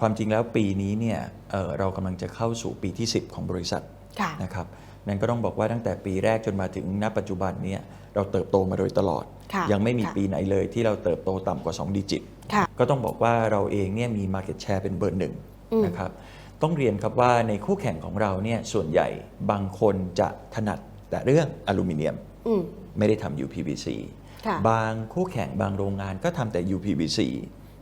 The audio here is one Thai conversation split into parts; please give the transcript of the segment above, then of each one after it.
ความจริงแล้วปีนี้เนี่ยเอ่อเรากำลังจะเข้าสู่ปีที่ 10 ของบริษัทค่ะนะครับนั่นก็ต้องบอกว่าตั้งแต่ปีแรกจนมาถึงณปัจจุบันเนี่ยเราเติบโตมาโดยตลอดค่ะยังไม่มีค่ะปีไหนเลยที่เราเติบโตต่ำกว่า 2 ดิจิตค่ะก็ต้องบอกว่าเราเองเนี่ยมี Market Share เป็นเบอร์หนึ่งอืมนะครับต้องเรียนครับว่าในคู่แข่งของเราเนี่ยส่วนใหญ่บางคนจะถนัดแต่เรื่องอลูมิเนียมอืมไม่ได้ทำ UPVC ค่ะบางคู่แข่งบางโรงงานก็ทำแต่ UPVC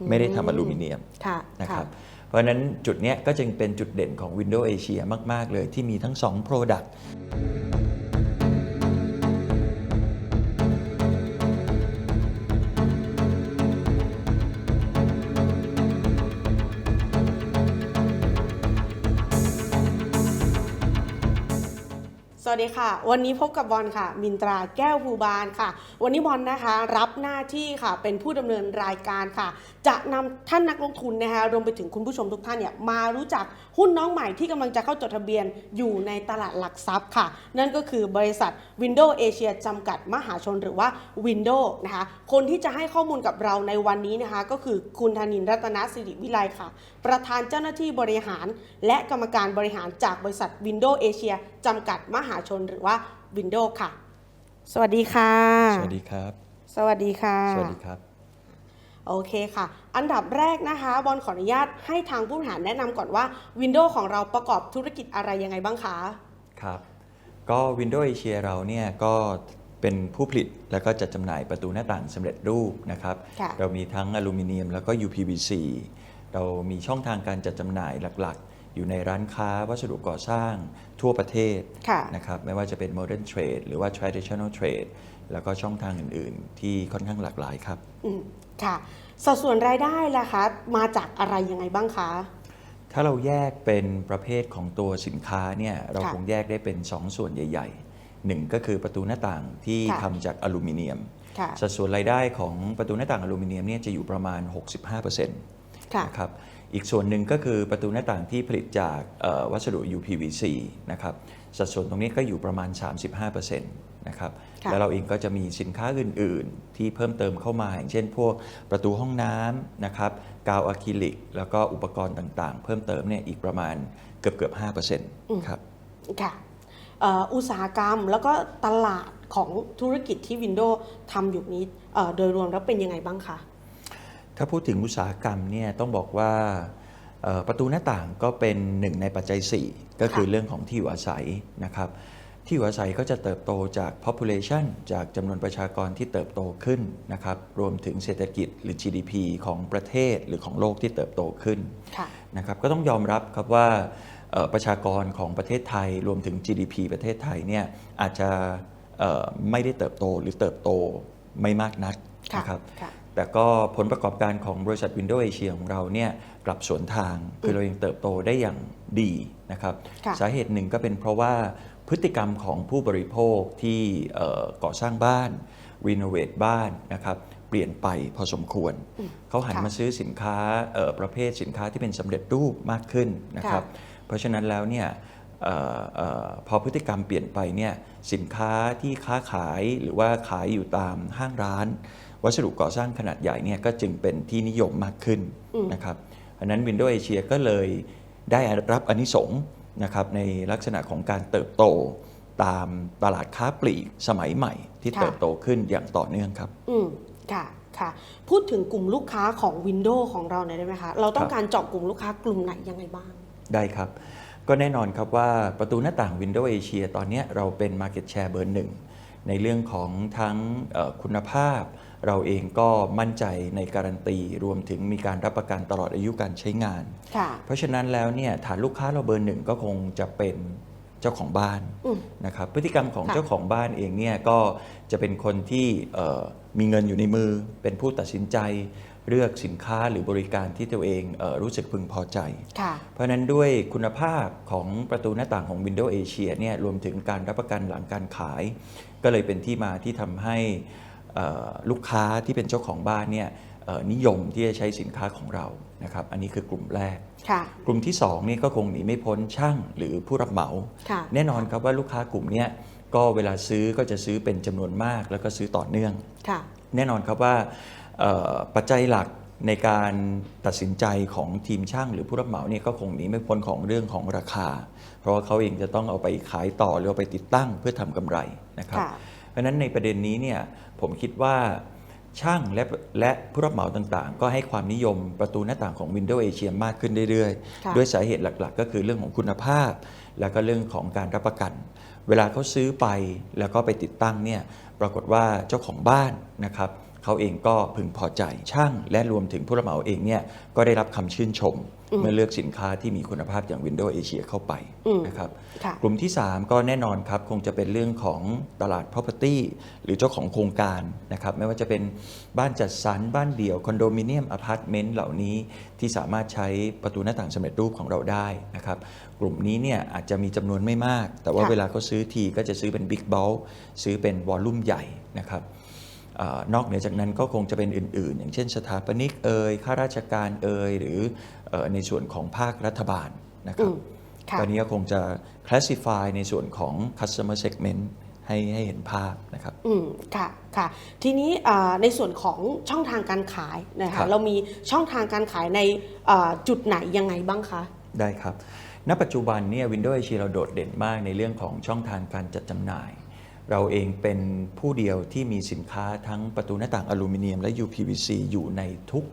ไม่ได้ทำอลูมิเนียมค่ะนะครับ เพราะนั้นจุดนี้ก็จึงเป็นจุดเด่นของ Windows Asia มาก ๆ เลยที่มีทั้ง 2 Product วัสดีค่ะ วันนี้พบกับบอลค่ะ มินตราแก้วภูบาลค่ะ วันนี้บอลนะคะรับหน้าที่ค่ะเป็นผู้ดำเนินรายการค่ะ จะนำท่านนักลงทุนนะคะรวมไปถึงคุณผู้ชมทุกท่านเนี่ยมารู้จักหุ้นน้องใหม่ที่กำลังจะเข้าจดทะเบียนอยู่ในตลาดหลักทรัพย์ค่ะ นั่นก็คือบริษัท Windows Asia จำกัดมหาชนหรือว่า Windows นะคะคนที่จะให้ข้อมูลกับเราในวันนี้นะคะ ก็คือคุณธนินร์รัตนสิริวิไลค่ะประธานเจ้าหน้าที่บริหาร และกรรมการบริหารจากบริษัท Windows Asia จำกัดมหาชนหรือว่า Windows ค่ะ สวัสดีค่ะ สวัสดีครับ สวัสดีค่ะ สวัสดีครับ โอเคค่ะ อันดับแรกนะคะ บอลขออนุญาตให้ทางผู้บริหารแนะนำก่อนว่า Windows ของเราประกอบธุรกิจอะไรยังไงบ้างคะ ครับ ก็ Windows Asia เราเนี่ยก็เป็นผู้ผลิตแล้วก็จัดจำหน่ายประตูหน้าต่างสำเร็จรูปนะครับ ค่ะ เรามีทั้งอลูมิเนียมแล้วก็ UPVC เรามีช่องทางการจัดจำหน่ายหลักๆ อยู่ในร้านค้าวัสดุก่อสร้างทั่วประเทศค่ะนะครับไม่ว่าจะเป็น Modern Trade หรือว่า Traditional Trade แล้วก็ช่องทางอื่นๆ ที่ค่อนข้างหลากหลายครับ อืมค่ะ สัดส่วนรายได้ล่ะคะ มาจากอะไรยังไงบ้างคะ ถ้าเราแยกเป็นประเภทของตัวสินค้าเนี่ยเราค่ะคงแยกได้เป็น 2 ส่วนใหญ่ๆหนึ่งก็คือประตูหน้าต่างที่ค่ะ ทำจากอลูมิเนียม ค่ะ สัดส่วนรายได้ของประตูหน้าต่างอลูมิเนียมเนี่ยจะอยู่ประมาณ 65%ค่ะ นะครับอีกส่วนหนึ่งก็คือประตูหน้าต่างที่ผลิตจากเอ่อวัสดุ UPVC นะครับสัดส่วนตรงนี้ก็อยู่ประมาณ 35%นะครับค่ะแล้วเราเองก็จะมีสินค้าอื่น ๆ ที่เพิ่มเติมเข้ามา อย่างเช่น พวกประตูห้องน้ำนะครับกาวอะคริลิก แล้วก็อุปกรณ์ต่าง ๆ เพิ่มเติมเนี่ยอีกประมาณเกือบเกือบ5%ครับค่ะเอ่ออุตสาหกรรมแล้วก็ตลาดของธุรกิจที่ Windows ทำอยู่นี้เอ่อโดยรวมแล้วเป็นยังไงบ้างคะ ถ้าพูดถึงอุตสาหกรรมเนี่ยต้องบอกว่าเอ่อประตูหน้าต่างก็เป็นหนึ่งในปัจจัย 4 ก็คือค่ะเรื่องของที่อยู่อาศัยนะครับ ที่อยู่อาศัยก็จะเติบโตจาก population จากจำนวนประชากรที่เติบโตขึ้นนะครับ รวมถึงเศรษฐกิจหรือ GDP ของประเทศหรือของโลกที่เติบโตขึ้นค่ะนะครับ ก็ต้องยอมรับครับว่าเอ่อประชากรของประเทศไทย รวมถึง GDP ประเทศไทยเนี่ยอาจจะเอ่อไม่ได้เติบโตหรือเติบโตไม่มากนักค่ะนะครับค่ะ แต่ก็ผลประกอบการของบริษัท Windows Asia ของเราเนี่ยกลับสวนทาง คือเรายังเติบโตได้อย่างดีนะครับค่ะสาเหตุหนึ่งก็เป็นเพราะว่าพฤติกรรมของผู้บริโภคที่เอ่อก่อสร้างบ้านรีโนเวทบ้านนะครับเปลี่ยนไปพอสมควร เขาหันค่ะมาซื้อสินค้าเอ่อประเภทสินค้าที่เป็นสำเร็จรูปมากขึ้นนะครับ เพราะฉะนั้นแล้วเนี่ยเอ่อเอ่อพอพฤติกรรมเปลี่ยนไปเนี่ยสินค้าที่ค้าขายหรือว่าขายอยู่ตามห้างร้าน วัสดุก่อสร้างขนาดใหญ่เนี่ยก็จึงเป็นที่นิยมมากขึ้นนะครับอันนั้น Windows Asia ก็เลยได้รับอานิสงส์นะครับในลักษณะของการเติบโตตามตลาดค้าปลีกสมัยใหม่ ที่ค่ะเติบโตขึ้นอย่างต่อเนื่องครับ อืมค่ะค่ะ พูดถึงกลุ่มลูกค้าของ Windows ของเราหน่อยได้ไหมคะ เราต้อคงรับการเจาะกลุ่มลูกค้ากลุ่มไหนยังไงบ้าง ได้ครับ ก็แน่นอนครับว่าประตูหน้าต่าง Windows Asia ตอนเนี้ยเราเป็น Market Share เบอร์หนึ่งในเรื่องของทั้งเอ่อคุณภาพ เราเองก็มั่นใจในการันตี รวมถึงมีการรับประกันตลอดอายุการใช้งานค่ะเพราะฉะนั้นแล้วเนี่ยฐานลูกค้าเราเบอร์หนึ่งก็คงจะเป็นเจ้าของบ้านอืมนะครับพฤติกรรมของค่ะเจ้าของบ้านเองเนี่ยก็จะเป็นคนที่เอ่อมีเงินอยู่ในมือ เป็นผู้ตัดสินใจเลือกสินค้าหรือบริการที่ตัวเองเออรู้สึกพึงพอใจค่ะเพราะฉะนั้นด้วยคุณภาพของประตูหน้าต่างของ Windows Asia เนี่ยรวมถึงการรับประกันหลังการขาย ก็เลยเป็นที่มาที่ทำให้เอ่อ ลูกค้าที่เป็นเจ้าของบ้านเนี่ยเอ่อนิยมที่จะใช้สินค้าของเรานะครับ อันนี้คือกลุ่มแรกค่ะกลุ่มที่2นี่ก็คงหนีไม่พ้นช่างหรือผู้รับเหมาค่ะแน่นอนครับว่าลูกค้ากลุ่มเนี้ยก็เวลาซื้อก็จะซื้อเป็นจำนวนมาก แล้วก็ซื้อต่อเนื่องค่ะแน่นอนครับว่าเอ่อปัจจัยหลักในการตัดสินใจของทีมช่างหรือผู้รับเหมาเนี่ยก็คงหนีไม่พ้นของเรื่องของราคา เพราะว่าเขาเองจะต้องเอาไปขายต่อหรือเอาไปติดตั้งเพื่อทำกำไรนะครับค่ะเพราะฉะนั้นในประเด็นนี้เนี่ย ผมคิดว่าช่างและและผู้รับเหมาต่างๆ ก็ให้ความนิยมประตูหน้าต่างของ Windows Asia มากขึ้นเรื่อยค่ะๆด้วยสาเหตุหลักๆ ก็คือเรื่องของคุณภาพ แล้วก็เรื่องของการรับประกัน เวลาเขาซื้อไปแล้วก็ไปติดตั้งเนี่ยปรากฏว่าเจ้าของบ้านนะครับ เขาเองก็พึงพอใจ ช่างและรวมถึงผู้รับเหมาเองเนี่ยก็ได้รับคำชื่นชม เมื่อเลือกสินค้าที่มีคุณภาพอย่าง Windows Asia เข้าไปอืมนะครับค่ะกลุ่มที่ 3 ก็แน่นอนครับคงจะเป็นเรื่องของตลาด property หรือเจ้าของโครงการนะครับไม่ว่าจะเป็นบ้านจัดสรรบ้านเดี่ยวคอนโดมิเนียมอพาร์ตเมนต์เหล่านี้ที่สามารถใช้ประตูหน้าต่างสำเร็จรูปของเราได้นะครับกลุ่มนี้เนี่ยอาจจะมีจำนวนไม่มาก แต่ว่าค่ะเวลาเขาซื้อทีก็จะซื้อเป็นบิ๊ก u l ลซื้อเป็นวอลลุ่มใหญ่นะครับเออ นอกเหนือจากนั้นก็คงจะเป็นอื่น ๆ อย่างเช่น สถาปนิกเอ่ยข้าราชการเอ่ยหรือเออในส่วนของภาครัฐบาลนะครับอืมค่ะตอนนี้ก็คงจะ classify ในส่วนของ customer segment ให้ให้เห็นภาพนะครับ อืม ค่ะ ค่ะ ทีนี้อ่าในส่วนของช่องทางการขายนะครัคะบเรามีช่องทางการขายในอ่าจุดไหนยังไงบ้างคะ ได้ครับ ณ ปัจจุบันเนี่ย Windows Asia เราโดดเด่นมากในเรื่องของช่องทางการจัดจำหน่าย เราเองเป็นผู้เดียวที่มีสินค้าทั้งประตูหน้าต่างอลูมิเนียม และ UPVC อยู่ในทุก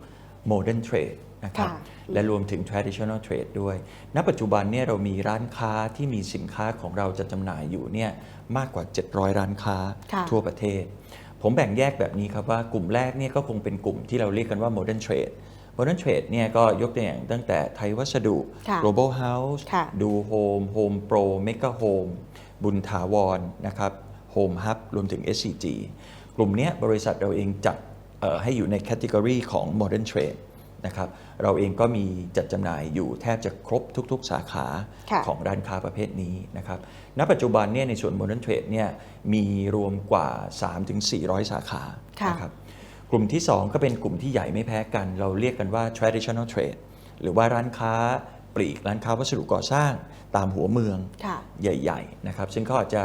Modern Trade นะครับ ค่ะ และรวมถึง traditional trade ด้วย ณ ปัจจุบันเนี่ยเรามีร้านค้าที่มีสินค้าของเราจัดจำหน่ายอยู่เนี่ยมากกว่า 700 ร้านค้าค่ะทั่วประเทศ ผมแบ่งแยกแบบนี้ครับว่ากลุ่มแรกเนี่ยก็คงเป็นกลุ่มที่เราเรียกกันว่า modern trade modern trade เนี่ยก็ยกตัวอย่างตั้งแต่ไทยวัสดุ ค่ะ global house ค่ะ ดูโฮม Home Pro Mega Home บุญถาวรนะครับ Home Hub รวมถึง SCG กลุ่มเนี้ยบริษัทเราเองจัดเอ่อให้อยู่ในแคตตากรีของ Modern Trade นะครับเราเองก็มีจัดจำหน่ายอยู่แทบจะครบทุกๆ สาขาค่ะของร้านค้าประเภทนี้นะครับ ณ ปัจจุบันเนี่ยในส่วน Modern Trade เนี่ยมีรวมกว่า 3-400 สาขาค่ะนะครับกลุ่มที่ 2 ก็เป็นกลุ่มที่ใหญ่ไม่แพ้กัน เราเรียกกันว่า traditional trade หรือว่าร้านค้า ปลีกร้านค้าวัสดุก่อสร้างตามหัวเมืองค่ะใหญ่ๆนะครับซึ่งเขาอาจจะ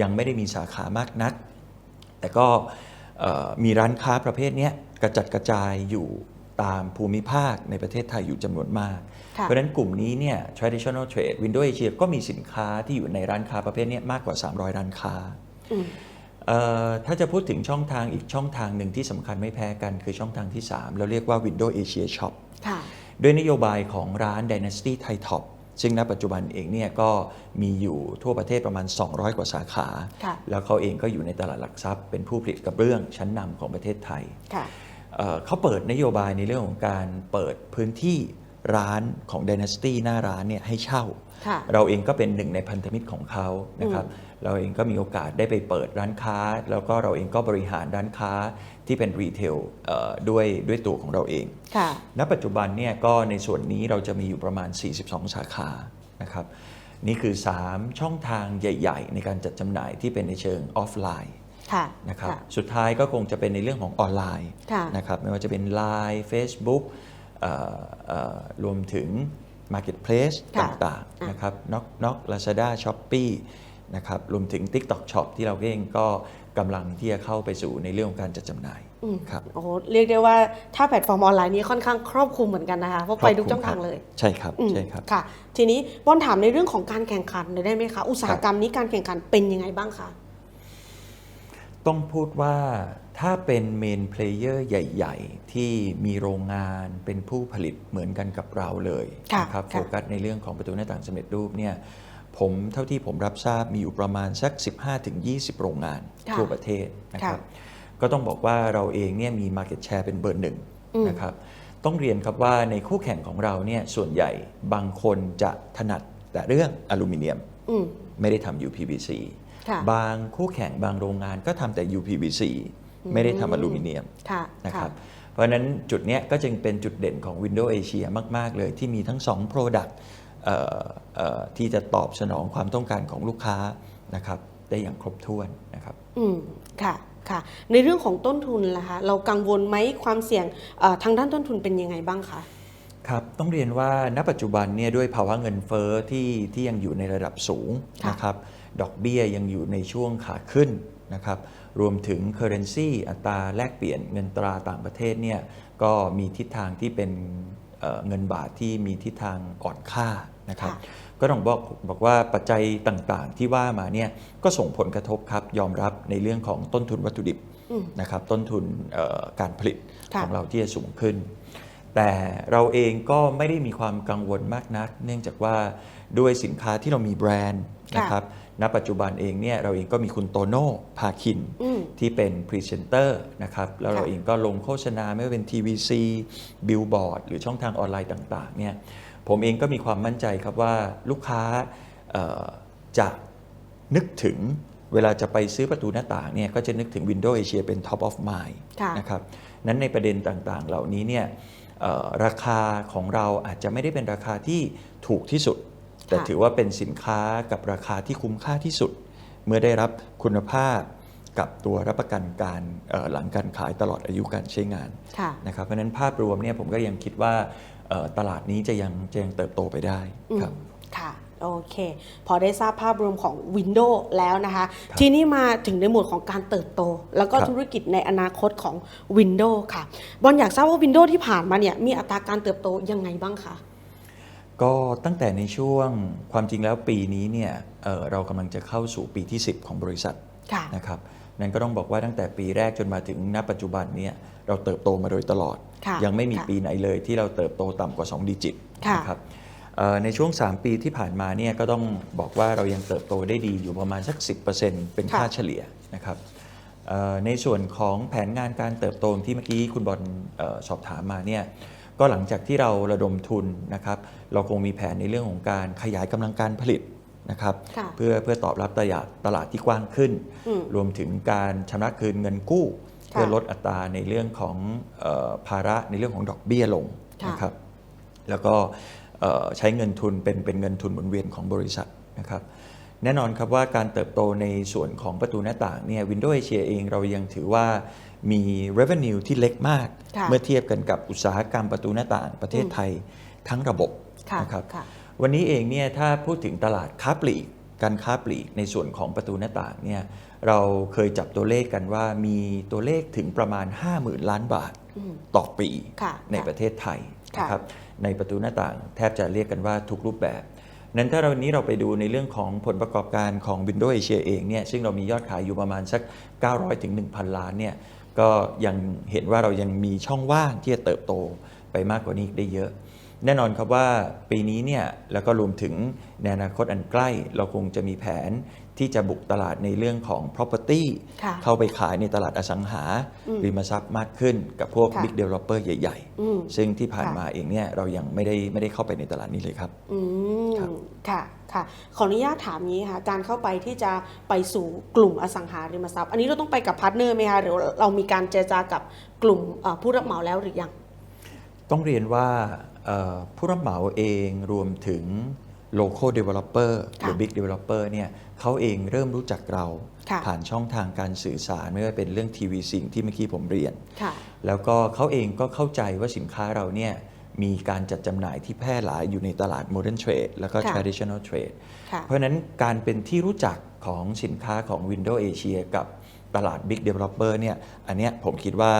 ยังไม่ได้มีสาขามากนัก แต่ก็เอ่อมีร้านค้าประเภทเนี้ยกระจัดกระจายอยู่ตามภูมิภาคในประเทศไทยอยู่จำนวนมากค่ะเพราะฉะนั้นกลุ่มนี้เนี่ย traditional trade Windows Asia ก็มีสินค้าที่อยู่ในร้านค้าประเภทเนี้ยมากกว่า 300 ร้านค้าอืมเอ่อถ้าจะพูดถึงช่องทางอีกช่องทางหนึ่งที่สำคัญไม่แพ้กันคือช่องทางที่ 3 เราเรียกว่า Windows Asia Shop ค่ะ ด้วยนโยบายของร้าน Dynasty Thai Top ซึ่งณปัจจุบันเองเนี่ยก็มีอยู่ทั่วประเทศประมาณ 200 กว่าสาขาค่ะแล้วเขาเองก็อยู่ในตลาดหลักทรัพย์ เป็นผู้ผลิตกระเบื้องชั้นนำของประเทศไทยค่ะเอ่อเขาเปิดนโยบายในเรื่องของการเปิดพื้นที่ร้านของ Dynasty หน้าร้านเนี่ยให้เช่าค่ะเราเองก็เป็นหนึ่งในพันธมิตรของเขานะครับ เราเองก็มีโอกาสได้ไปเปิดร้านค้า แล้วก็เราเองก็บริหารร้านค้า ที่เป็นรีเทลเอ่อด้วยด้วยตัวของเราเองค่ะณปัจจุบันเนี่ยก็ในส่วนนี้เราจะมีอยู่ประมาณ 42 สาขานะครับนี่คือ 3 ช่องทางใหญ่ ๆ ในการจัดจำหน่ายที่เป็นในเชิงออฟไลน์ค่ะนะครับค่ะสุดท้ายก็คงจะเป็นในเรื่องของออนไลน์ค่ะนะครับไม่ว่าจะเป็น Line Facebook เอ่อเอ่อรวมถึง Marketplace ตค่ะ่างๆนะครับน็อกน็อกลาซาด้าช้อปปี้ นะครับรวมถึง TikTok Shop ที่เราเองก็กำลังที่จะเข้าไปสู่ในเรื่องของการจัดจำหน่ายอืมครับโอ้โหเรียกได้ว่าถ้าแพลตฟอร์มออนไลน์นี้ค่อนข้างครอบคลุมเหมือนกันนะคะเพราะไปทุกช่องทางเลย ใช่ครับอืมใช่ครับค่ะ ทีนี้บอลถามในเรื่องของการแข่งขันหน่อยได้ไหมคะ อุตสาหกรรมนี้การแข่งขันเป็นยังไงบ้างคะต้องพูดว่าถ้าเป็นเมนเพลเยอร์ใหญ่ ๆ ที่มีโรงงานเป็นผู้ผลิตเหมือนกันกับเราเลยค่ะนะครับค่ะโฟกัสในเรื่องของประตูหน้าต่างสำเร็จรูปเนี่ย ผมเท่าที่ผมรับทราบมีอยู่ประมาณสัก 15-20 โรงงานค่ะทั่วประเทศนะครับค่ะก็ต้องบอกว่าเราเองเนี่ยมี Market Share เป็นเบอร์หนึ่งอืมนะครับ ต้องเรียนครับว่าในคู่แข่งของเราเนี่ยส่วนใหญ่บางคนจะถนัดแต่เรื่องอลูมิเนียมอืมไม่ได้ทำ UPVC ค่ะบางคู่แข่งบางโรงงานก็ทำแต่ UPVC ไม่ได้ทำอลูมิเนียมค่ะนะครับ เพราะฉะนั้นจุดเนี้ยก็จึงเป็นจุดเด่นของ Windows Asia มาก ๆ เลยที่มีทั้ง 2 Product เอ่อเอ่อ ที่จะตอบสนองความต้องการของลูกค้านะครับได้อย่างครบถ้วนนะครับอืมค่ะค่ะ ในเรื่องของต้นทุนล่ะคะเรากังวลไหมความเสี่ยงเอ่อทางด้านต้นทุนเป็นยังไงบ้างคะครับต้องเรียนว่าณปัจจุบันเนี่ยด้วยภาวะเงินเฟ้อที่ที่ยังอยู่ในระดับสูงค่ะนะครับดอกเบี้ยยังอยู่ในช่วงขาขึ้นนะครับรวมถึง Currency อัตราแลกเปลี่ยนเงินตราต่างประเทศเนี่ยก็มีทิศทางที่เป็นเอ่อเงินบาทที่มีทิศทางอ่อนค่า นะครับค่ะก็ต้องบอกบอกว่าปัจจัยต่างๆ ที่ว่ามาเนี่ยก็ส่งผลกระทบครับยอมรับในเรื่องของต้นทุนวัตถุดิบอืมนะครับต้นทุนเอ่อการผลิตค่ะของเราที่จะสูงขึ้น แต่เราเองก็ไม่ได้มีความกังวลมากนัก เนื่องจากว่าด้วยสินค้าที่เรามีแบรนด์นะครับณปัจจุบันเองเนี่ยเราเองก็มีคุณโตโน่พาคินอืมที่เป็นพรีเซนเตอร์นะครับแล้วเราค่ะเองก็ลงโฆษณาไม่ว่าเป็น TVC บิลบอร์ดหรือช่องทางออนไลน์ต่างๆเนี่ย ผมเองก็มีความมั่นใจครับว่าลูกค้าเอ่อจะนึกถึงเวลาจะไปซื้อประตูหน้าต่างเนี่ยก็จะนึกถึง Windows Asia เป็น top of mind ค่ะนะครับนั้นในประเด็นต่างๆ เหล่านี้เนี่ยเอ่อราคาของเราอาจจะไม่ได้เป็นราคาที่ถูกที่สุด แต่ค่ะถือว่าเป็นสินค้ากับราคาที่คุ้มค่าที่สุด เมื่อได้รับคุณภาพ กับตัวรับประกันการเอ่อหลังการขายตลอดอายุการใช้งานค่ะนะครับเพราะฉะนั้นภาพรวมเนี่ยผมก็ยังคิดว่าเอ่อตลาดนี้จะยังจะยังเติบโตไปได้ครับอืมค่ะโอเค พอได้ทราบภาพรวมของ Windows แล้วนะคะครับทีนี้มาถึงในหมวดของการเติบโต แล้วก็ครับธุรกิจในอนาคตของ Windows ค่ะ บอลอยากทราบว่า Windows ที่ผ่านมาเนี่ยมีอัตราการเติบโตยังไงบ้างคะก็ตั้งแต่ในช่วงความจริงแล้วปีนี้เนี่ยเอ่อเรากำลังจะเข้าสู่ปีที่ 10 ของบริษัทค่ะนะครับ นั่นก็ต้องบอกว่าตั้งแต่ปีแรกจนมาถึงณปัจจุบันเนี่ยเราเติบโตมาโดยตลอดค่ะยังไม่มีค่ะปีไหนเลยที่เราเติบโตต่ำกว่า 2 ดิจิตค่ะนะครับเอ่อในช่วง 3 ปีที่ผ่านมาเนี่ยก็ต้องบอกว่าเรายังเติบโตได้ดีอยู่ประมาณสัก 10%เป็นค่าค่ะเฉลี่ยนะครับเอ่อในส่วนของแผนงานการเติบโตที่เมื่อกี้คุณบอลเอ่อสอบถามมาเนี่ยก็หลังจากที่เราระดมทุนนะครับเราคงมีแผนในเรื่องของการขยายกำลังการผลิต นะครับค่ะเพื่อเพื่อตอบรับตลาดตลาดที่กว้างขึ้นอืมรวมถึงการชำระคืนเงินกู้ค่ะเพื่อลดอัตราในเรื่องของเออภาระในเรื่องของดอกเบี้ยลงค่ะนะครับแล้วก็เอ่อใช้เงินทุนเป็นเป็นเงินทุนหมุนเวียนของบริษัทนะครับแน่นอนครับว่าการเติบโตในส่วนของประตูหน้าต่างเนี่ยวินโดว์เอเชียเองเรายังถือว่ามี revenue ที่เล็กมากค่ะเมื่อเทียบกันกับอุตสาหกรรมประตูหน้าต่างประเทศไทยทั้งระบบค่ะนะครับค่ะ วันนี้เองเนี่ยถ้าพูดถึงตลาดค้าปลีกการค้าปลีกในส่วนของประตูหน้าต่างเนี่ยเราเคยจับตัวเลขกันว่ามีตัวเลขถึงประมาณ 50,000 ล้านบาทอืมต่อปีค่ะในค่ะประเทศไทยค่ะนะครับในประตูหน้าต่างแทบจะเรียกกันว่าทุกรูปแบบ นั้นถ้าเราวันนี้เราไปดูในเรื่องของผลประกอบการของ Windows Asia เองเนี่ยซึ่งเรามียอดขายอยู่ประมาณสัก 900ถึง1,000 ล้านเนี่ยก็ยังเห็นว่าเรายังมีช่องว่างที่จะเติบโตไปมากกว่านี้อีกได้เยอะ แน่นอนครับว่าปีนี้เนี่ยแล้วก็รวมถึงในอนาคตอันใกล้ เราคงจะมีแผนที่จะบุกตลาดในเรื่องของ property ค่ะเข้าไปขายในตลาดอสังหาอืมริมทรัพย์มากขึ้นกับพวกค่ะ big developer ใหญ่อืมๆซึ่งที่ผ่านค่ะมาเองเนี่ยเรายังไม่ได้ไม่ได้เข้าไปในตลาดนี้เลยครับอืมครับค่ะค่ะขออนุญาตถามนี้ค่ะการเข้าไปที่จะไปสู่กลุ่มอสังหาริมทรัพย์ อันนี้เราต้องไปกับพาร์ทเนอร์ไหมคะหรือเรามีการเจรจากับกลุ่มเอ่อผู้รับเหมาแล้วหรือยัง ต้องเรียนว่าเอ่อ ผู้รับเหมาเองรวมถึง local developer หรือค่ะ big developer เนี่ยเขาเองเริ่มรู้จักเราค่ะผ่านช่องทางการสื่อสารไม่ว่าเป็นเรื่องทีวีสิ่งที่เมื่อกี้ผมเรียนค่ะแล้วก็เขาเองก็เข้าใจว่าสินค้าเราเนี่ยมีการจัดจำหน่ายที่แพร่หลายอยู่ในตลาด modern trade แล้วก็ค่ะ traditional trade ค่ะเพราะฉะนั้นการเป็นที่รู้จักของสินค้าของ Windows Asia กับตลาด Big Developer เนี่ยอันเนี้ยผมคิดว่า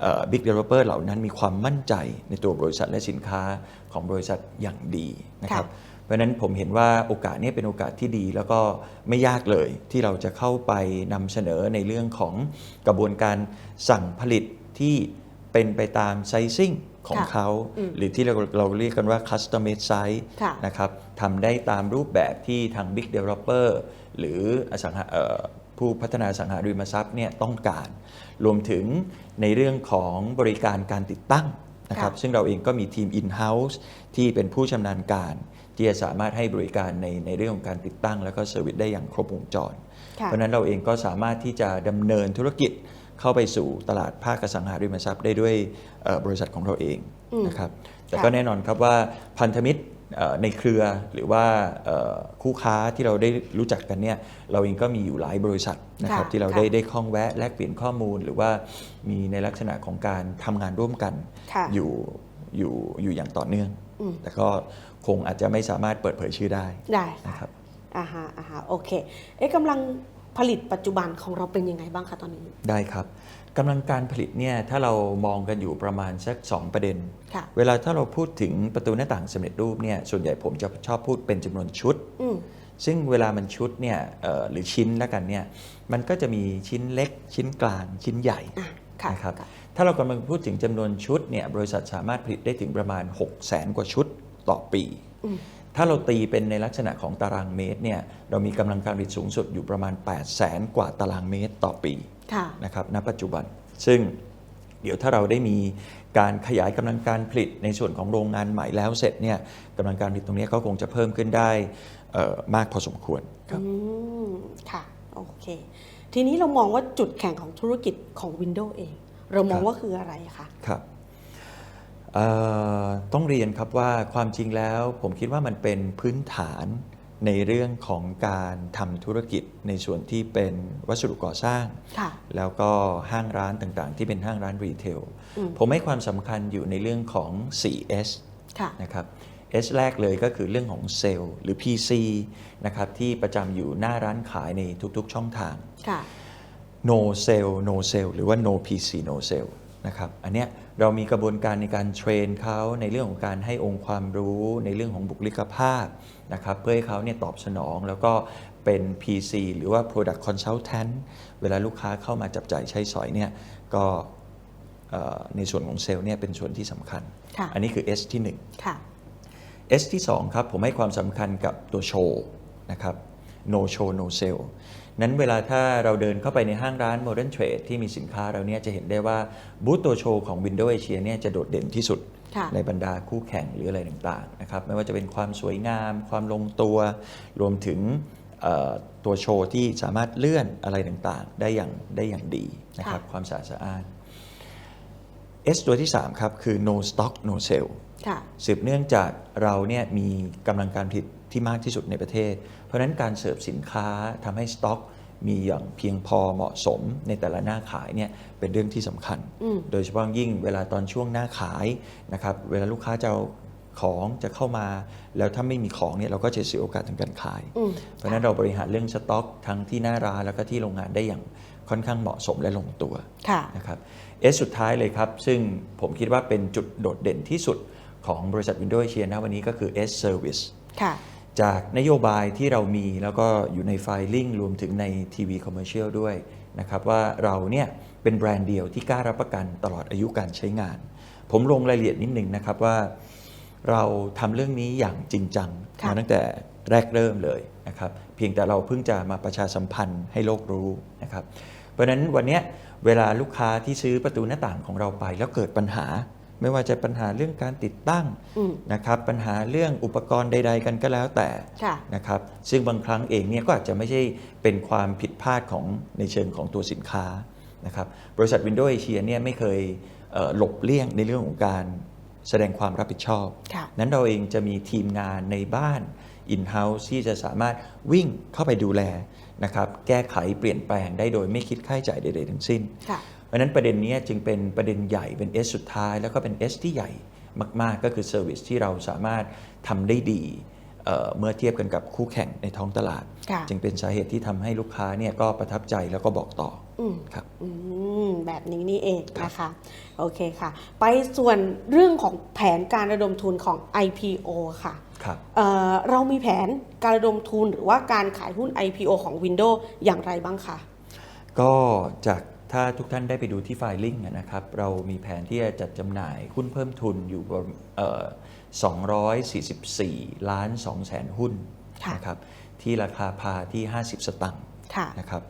เอ่อ Big Developer เหล่านั้นมีความมั่นใจในตัวบริษัทและสินค้าของบริษัทอย่างดีนะครับค่ะเพราะฉะนั้นผมเห็นว่าโอกาสเนี้เป็นโอกาสที่ดี แล้วก็ไม่ยากเลยที่เราจะเข้าไปนำเสนอในเรื่องของกระบวนการสั่งผลิตที่เป็นไปตามไซซิ่งของค่ะเขาอืมหรือที่เราเราเรียกกันว่า custom made size ค่ะนะครับทำได้ตามรูปแบบที่ทาง Big Developer หรืออสังหาเอ่อ ผู้พัฒนาอสังหาริมทรัพย์เนี่ยต้องการ รวมถึงในเรื่องของบริการการติดตั้งนะครับค่ะซึ่งเราเองก็มีทีม in-house ที่เป็นผู้ชำนาญการ ที่จะสามารถให้บริการในในเรื่องของการติดตั้ง แล้วก็เซอร์วิสได้อย่างครบวงจรค่ะเพราะฉะนั้นเราเองก็สามารถที่จะดำเนินธุรกิจเข้าไปสู่ตลาดภาคอสังหาริมทรัพย์ได้ด้วยเอ่อบริษัทของเราเองอืมนะครับแต่ค่ะก็แน่นอนครับว่าพันธมิตรเอ่อในเครือหรือว่าเอ่อคู่ค้าที่เราได้รู้จักกันเนี่ยเราเองก็มีอยู่หลายบริษัทนะครับค่ะที่เราค่ะได้ได้ข้องแวะแลกเปลี่ยนข้อมูล หรือว่ามีในลักษณะของการทำงานร่วมกันค่ะอยู่อยู่อยู่อย่างต่อเนื่องอืมแต่ก็คงอาจจะไม่สามารถเปิดเผยชื่อได้ได้ค่ะนะครับอ่าฮะอ่าฮะโอเคเอ๊ะกำลัง ผลิตปัจจุบันของเราเป็นยังไงบ้างคะตอนนี้ ได้ครับกำลังการผลิตเนี่ยถ้าเรามองกันอยู่ประมาณสัก 2 ประเด็นค่ะเวลาถ้าเราพูดถึงประตูหน้าต่างสำเร็จรูปเนี่ยส่วนใหญ่ผมจะชอบพูดเป็นจำนวนชุดอืมซึ่งเวลามันชุดเนี่ยเอ่อหรือชิ้นแล้วกันเนี่ยมันก็จะมีชิ้นเล็ก ชิ้นกลาง ชิ้นใหญ่อะค่ะนะครับค่ะถ้าเรากำลังพูดถึงจำนวนชุดเนี่ยบริษัทสามารถผลิตได้ถึงประมาณ 6 0แสนกว่าชุดต่อปีอืม ถ้าเราตีเป็นในลักษณะของตารางเมตรเนี่ยเรามีกำลังการผลิตสูงสุดอยู่ประมาณ 8 0 0แสนกว่าตารางเมตรต่อปีค่ะนะครับณปัจจุบัน ซึ่งเดี๋ยวถ้าเราได้มีการขยายกำลังการผลิตในส่วนของโรงงานใหม่แล้วเสร็จเนี่ยกำลังการผลิตตรงนี้ก็คงจะเพิ่มขึ้นได้เอ่อมากพอสมควรครับอืมค่ะโอเค ทีนี้เรามองว่าจุดแข็งของธุรกิจของ Windows เอง เรามองครับว่าคืออะไรคะครับเอ่อ ต้องเรียนครับว่าความจริงแล้วผมคิดว่ามันเป็นพื้นฐานในเรื่องของการทำธุรกิจในส่วนที่เป็นวัสดุก่อสร้างค่ะแล้วก็ห้างร้านต่างๆ ที่เป็นห้างร้านรีเทลอืมผมให้ความสำคัญอยู่ในเรื่องของ 4S ค่ะนะครับ S แรกเลยก็คือเรื่องของเซลล์หรือ PC นะครับที่ประจำอยู่หน้าร้านขายในทุกๆช่องทางค่ะ no sell no sell หรือว่า no PC no sell นะครับ อันเนี้ย เรามีกระบวนการในการเทรนเขาในเรื่องของการให้องค์ความรู้ ในเรื่องของบุคลิกภาพนะครับเพื่อให้เขาเนี่ยตอบสนองแล้วก็เป็น PC หรือว่า Product Consultant เวลาลูกค้าเข้ามาจับจ่ายใช้สอยเนี่ยก็เอ่อในส่วนของเซลล์เนี่ยเป็นส่วนที่สำคัญค่ะอันนี้คือ S ที่1ค่ะ S ที่2ครับผมให้ความสำคัญกับตัวโชว์นะครับ no show no sell นั้นเวลาถ้าเราเดินเข้าไปในห้างร้าน Modern Trade ที่มีสินค้าเราเนี่ยจะเห็นได้ว่าบูธตัวโชว์ของ Windows Asia เนี่ยจะโดดเด่นที่สุดค่ะในบรรดาคู่แข่งหรืออะไรต่างๆนะครับไม่ว่าจะเป็นความสวยงาม ความลงตัวรวมถึงเอ่อตัวโชว์ที่สามารถเลื่อนอะไรต่างๆ ได้อย่างได้อย่างดีนะครับค่ะความสะอาดสะอ้าน S ตัวที่ 3 ครับ คือ no stock no sell ค่ะสืบเนื่องจากเราเนี่ยมีกำลังการผลิต ที่มากที่สุดในประเทศ เพราะฉะนั้นการเสิร์ฟสินค้าทำให้สต็อกมีอย่างเพียงพอเหมาะสมในแต่ละหน้าขายเนี่ยเป็นเรื่องที่สำคัญอืมโดยเฉพาะยิ่งเวลาตอนช่วงหน้าขายนะครับเวลาลูกค้าจะเอาของจะเข้ามา แล้วถ้าไม่มีของเนี่ยเราก็จะเสียโอกาสทางการขายอืมเพราะฉะนั้นเราบริหารเรื่องสต็อกทั้งที่หน้าร้านแล้วก็ที่โรงงานได้อย่างค่อนข้างเหมาะสมและลงตัวค่ะนะครับ S สุดท้ายเลยครับ ซึ่งผมคิดว่าเป็นจุดโดดเด่นที่สุดของบริษัท Windows Asia นะวันนี้ก็คือ S Service ค่ะ จากนโยบายที่เรามีแล้วก็อยู่ในไฟลิ่งรวมถึงในทีวีคอมเมอร์เชียลด้วยนะครับว่าเราเนี่ยเป็นแบรนด์เดียวที่กล้ารับประกันตลอดอายุการใช้งาน ผมลงรายละเอียดนิดหนึ่งนะครับว่า เราทำเรื่องนี้อย่างจริงจังค่ะมาตั้งแต่แรกเริ่มเลยนะครับเพียงแต่เราเพิ่งจะมาประชาสัมพันธ์ให้โลกรู้นะครับเพราะฉะนั้นวันเนี้ยเวลาลูกค้าที่ซื้อประตูหน้าต่างของเราไปแล้วเกิดปัญหา ไม่ว่าจะปัญหาเรื่องการติดตั้งอืมนะครับปัญหาเรื่องอุปกรณ์ใด ๆ กันก็แล้วแต่ค่ะนะครับซึ่งบางครั้งเองเนี่ยก็อาจจะไม่ใช่เป็นความผิดพลาดของในเชิงของตัวสินค้านะครับบริษัท Windows Asia เนี่ยไม่เคยเอ่อหลบเลี่ยงในเรื่องของการแสดงความรับผิดชอบค่ะนั้นเราเองจะมีทีมงานในบ้าน in-house ที่จะสามารถวิ่งเข้าไปดูแลนะครับ แก้ไขเปลี่ยนแปลงได้โดยไม่คิดค่าใช้จ่ายใดๆทั้งสิ้นค่ะเพ ราะฉะนั้นประเด็นนี้จึงเป็นประเด็นใหญ่เป็น S สุดท้าย แล้วก็เป็น S ที่ใหญ่มาก ๆ ก็คือเซอร์วิสที่เราสามารถทำได้ดีเอ่อเมื่อเทียบกันกับคู่แข่งในท้องตลาดค่ะจึงเป็นสาเหตุที่ทำให้ลูกค้าเนี่ยก็ประทับใจแล้วก็บอกต่ออืมครับอืมแบบนี้นี่เองนะคะโอเคค่ะ ไปส่วนเรื่องของแผนการระดมทุนของ IPO ค่ะครับเอ่อเรามีแผนการระดมทุนหรือว่าการขายหุ้น IPO ของ Windows อย่างไรบ้างคะก็จาก ถ้าทุกท่านได้ไปดูที่ไฟลิ่งนะครับ เรามีแผนที่จะจัดจำหน่ายหุ้นเพิ่มทุนอยู่ประมาณเอ่อ244 ล้าน2แสนหุ้นค่ะนะครับที่ราคาพาที่ 50 สตังค์ค่ะนะครับ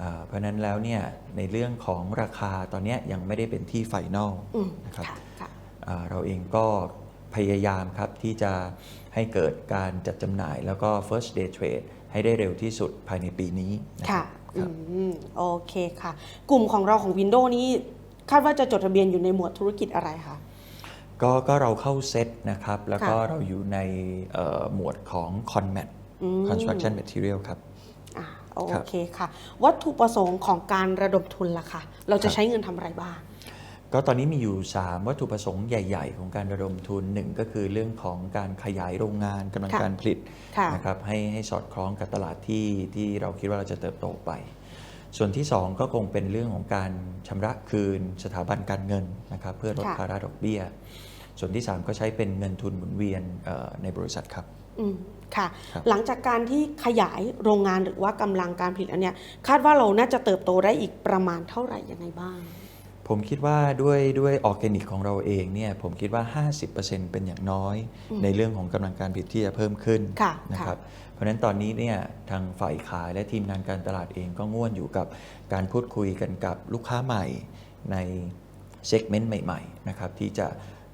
อ่าเพราะฉะนั้นแล้วเนี่ยในเรื่องของราคาตอนเนี้ยยังไม่ได้เป็นที่ไฟนอลอืมนะครับค่ะค่ะอ่าเราเองก็พยายามครับที่จะให้เกิดการจัดจำหน่ายแล้วก็ first day trade ให้ได้เร็วที่สุดภายในปีนี้นะคค่ะรับ อืมโอเคค่ะ กลุ่มของเราของ Windows นี้คาดว่าจะจดทะเบียนอยู่ในหมวดธุรกิจอะไรคะ ก็ก็เราเข้าเซตนะครับ แล้วก็ค่ะเราอยู่ในเอ่อหมวดของ Conmat อืม Construction Material ครับ อ่าโอครับเคค่ะ วัตถุประสงค์ของการระดมทุนล่ะคะเราจะครับ ใช้เงินทำอะไรบ้าง ก็ตอนนี้มีอยู่ 3 วัตถุประสงค์ใหญ่ ๆ ของการระดมทุนหนึ่งก็คือเรื่องของการขยายโรงงานกำลังค่ะการผลิตค่ะนะครับให้ให้สอดคล้องกับตลาดที่ที่เราคิดว่าเราจะเติบโตไป ส่วนที่ 2 ก็คงเป็นเรื่องของการชำระคืนสถาบันการเงินนะครับเพื่อลดค่ะภาระดอกเบี้ย ส่วนที่ 3 ก็ใช้เป็นเงินทุนหมุนเวียนเอ่อในบริษัทครับอืมค่ะครับหลังจากการที่ขยายโรงงานหรือว่ากำลังการผลิตอันเนี้ยคาดว่าเราน่าจะเติบโตได้อีกประมาณเท่าไหร่ยังไงบ้าง ผมคิดว่าด้วยด้วยออร์แกนิกของเราเองเนี่ยผมคิดว่า 50%เป็นอย่างน้อยอืมในเรื่องของกำลังการผลิตที่จะเพิ่มขึ้นค่ะนะครับเพราะฉะนั้นตอนนี้เนี่ยทางฝ่ายขายและทีมงานการตลาดเองก็ง่วนอยู่กับการพูดคุยกันกับลูกค้าใหม่ในเซกเมนต์ใหม่ๆนะครับที่จะ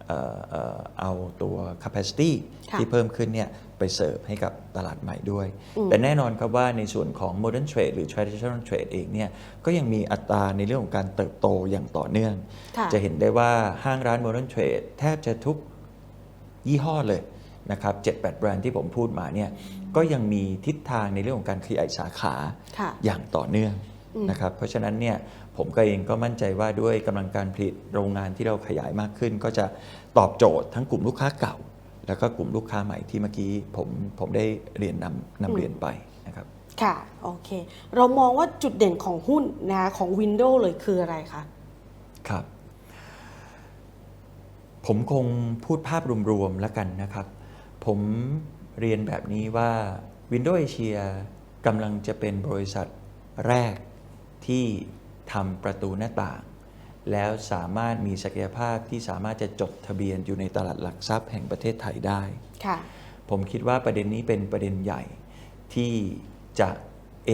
เอ่อเอ่อเอาตัว capacity ค่ะที่เพิ่มขึ้นเนี่ย ไปเสิร์ฟให้กับตลาดใหม่ด้วยอืมแต่แน่นอนครับว่าในส่วนของ modern trade หรือ traditional trade เองเนี่ยก็ยังมีอัตราในเรื่องของการเติบโตอย่างต่อเนื่องค่ะจะเห็นได้ว่าห้างร้าน modern trade แทบจะทุกยี่ห้อเลยนะครับ7-8 แบรนด์ที่ผมพูดมาเนี่ยก็ยังมีทิศทางในเรื่องของการขยายสาขาค่ะอย่างต่อเนื่องอืมนะครับเพราะฉะนั้นเนี่ยผมก็เองก็มั่นใจว่าด้วยกำลังการผลิตโรงงานที่เราขยายมากขึ้น ก็จะตอบโจทย์ทั้งกลุ่มลูกค้าเก่า แล้วก็กลุ่มลูกค้าใหม่ที่เมื่อกี้ผมผมได้เรียนนำนำเรียนไปนะครับ ค่ะ โอเค เรามองว่าจุดเด่นของหุ้นนะคะของ Windows เลยคืออะไรคะ ครับ ผมคงพูดภาพรวมๆแล้วกันนะครับ ผมเรียนแบบนี้ว่า Windows Asia กำลังจะเป็นบริษัทแรกที่ทำประตูหน้าต่าง แล้วสามารถมีศักยภาพที่สามารถจะจดทะเบียนอยู่ในตลาดหลักทรัพย์แห่งประเทศไทยได้ค่ะผมคิดว่าประเด็นนี้เป็นประเด็นใหญ่ที่จะ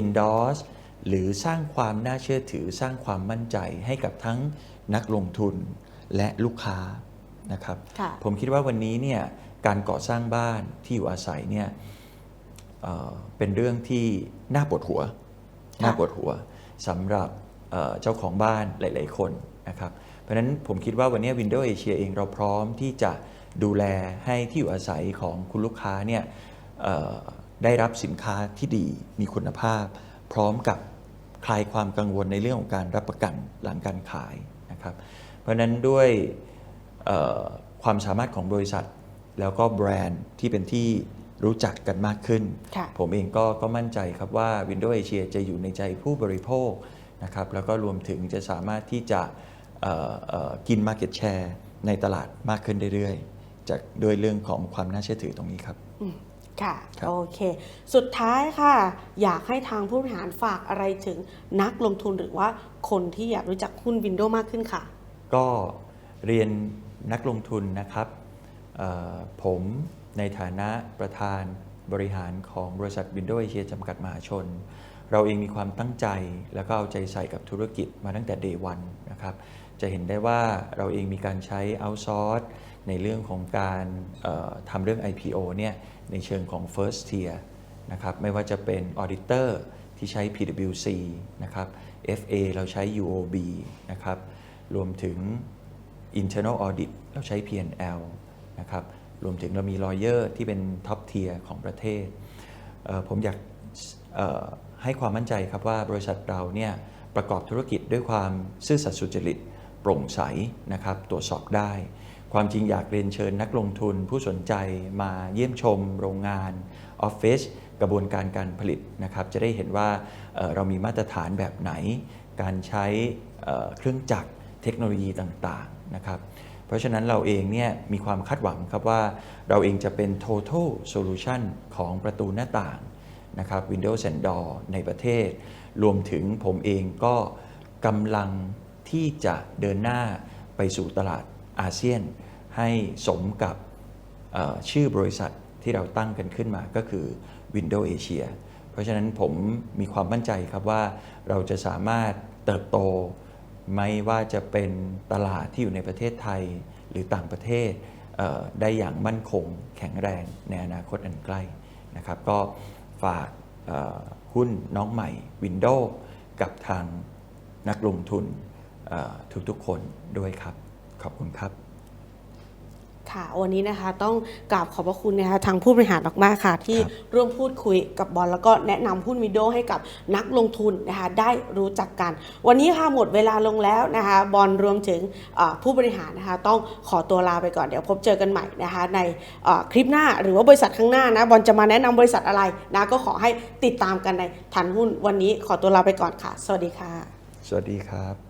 endorse หรือสร้างความน่าเชื่อถือสร้างความมั่นใจให้กับทั้งนักลงทุนและลูกค้านะครับค่ะผมคิดว่าวันนี้เนี่ยการก่อสร้างบ้านที่อยู่อาศัยเนี่ยเอ่อเป็นเรื่องที่น่าปวดหัวค่ะน่าปวดหัวสำหรับเอ่อเจ้าของบ้านหลาย ๆ คน นะครับ เพราะฉะนั้นผมคิดว่าวันนี้ Windows Asia เองเราพร้อมที่จะดูแลให้ที่อยู่อาศัยของคุณลูกค้าเนี่ยเอ่อได้รับสินค้าที่ดีมีคุณภาพ พร้อมกับคลายความกังวลในเรื่องของการรับประกันหลังการขายนะครับ เพราะฉะนั้นด้วยเอ่อความสามารถของบริษัท แล้วก็แบรนด์ที่เป็นที่รู้จักกันมากขึ้นค่ะผมเองก็ก็มั่นใจครับว่า Windows Asia จะอยู่ในใจผู้บริโภคนะครับแล้วก็รวมถึงจะสามารถที่จะเอ่อเอ่อ กิน Market Share ในตลาดมากขึ้นเรื่อยๆ จากด้วยเรื่องของความน่าเชื่อถือตรงนี้ครับอืมค่ะครับโอเค สุดท้ายค่ะ อยากให้ทางผู้บริหารฝากอะไรถึงนักลงทุนหรือว่าคนที่อยากรู้จักหุ้น Windows มากขึ้นค่ะ ก็เรียนนักลงทุนนะครับเอ่อผมในฐานะประธานบริหารของบริษัท Windows Asia จำกัดมหาชน เราเองมีความตั้งใจแล้วก็เอาใจใส่กับธุรกิจมาตั้งแต่ day one นะครับ จะเห็นได้ว่าเราเองมีการใช้ outsource ในเรื่องของการทำเรื่อง IPO เนี่ยในเชิงของ first tier นะครับไม่ว่าจะเป็น auditor ที่ใช้ PwC นะครับ FA เราใช้ UOB นะครับรวมถึง internal audit เราใช้ P&L นะครับรวมถึงเรามี lawyer ที่เป็น top tier ของประเทศเผมอยากให้ความมั่นใจครับว่าบริษัทเราเนี่ยประกอบธุรกิจด้วยความซื่อสัตย์สุจริต โปร่งใสนะครับตรวจสอบได้ ความจริงอยากเรียนเชิญนักลงทุนผู้สนใจมาเยี่ยมชมโรงงานออฟฟิศกระบวนการการผลิตนะครับจะได้เห็นว่าเเรามีมาตรฐานแบบไหน การใช้เเครื่องจักรเทคโนโลยีต่างๆนะครับเพราะฉะนั้นเราเองเนี่ยมีความคาดหวังครับว่าเราเองจะเป็น total solution ของประตูหน้าต่างนะครับ Windows and Door ในประเทศ รวมถึงผมเองก็กำลัง ที่จะเดินหน้าไปสู่ตลาดอาเซียน ให้สมกับชื่อบริษัทที่เราตั้งกันขึ้นมาก็คือ Windows Asia เพราะฉะนั้นผมมีความมั่นใจครับว่าเราจะสามารถเติบโต ไม่ว่าจะเป็นตลาดที่อยู่ในประเทศไทยหรือต่างประเทศเได้อย่างมั่นคงแข็งแรงในอนาคตอันใกล้นะครับก็ฝากหุ้นน้องใหม่ Windows กับทางนักลงทุน ทุกๆคนด้วยครับ ขอบคุณครับค่ะค่ะวันนี้นะคะต้องกราบขอบพระคุณนะคะทางผู้บริหารมากๆค่ะ ที่ครับร่วมพูดคุยกับบอลแล้วก็แนะนำหุ้นวิดีโอให้กับนักลงทุนนะคะได้รู้จักกัน วันนี้ค่ะหมดเวลาลงแล้วนะคะบอลรวมถึงเอ่อผู้บริหารนะคะต้องขอตัวลาไปก่อนเดี๋ยวพบเจอกันใหม่นะคะในเอ่อคลิปหน้าหรือว่าบริษัทข้างหน้านะบอลจะมาแนะนำบริษัทอะไรนะก็ขอให้ติดตามกันในทันหุ้นวันนี้ขอตัวลาไปก่อนค่ะ สวัสดีค่ะ สวัสดีครับ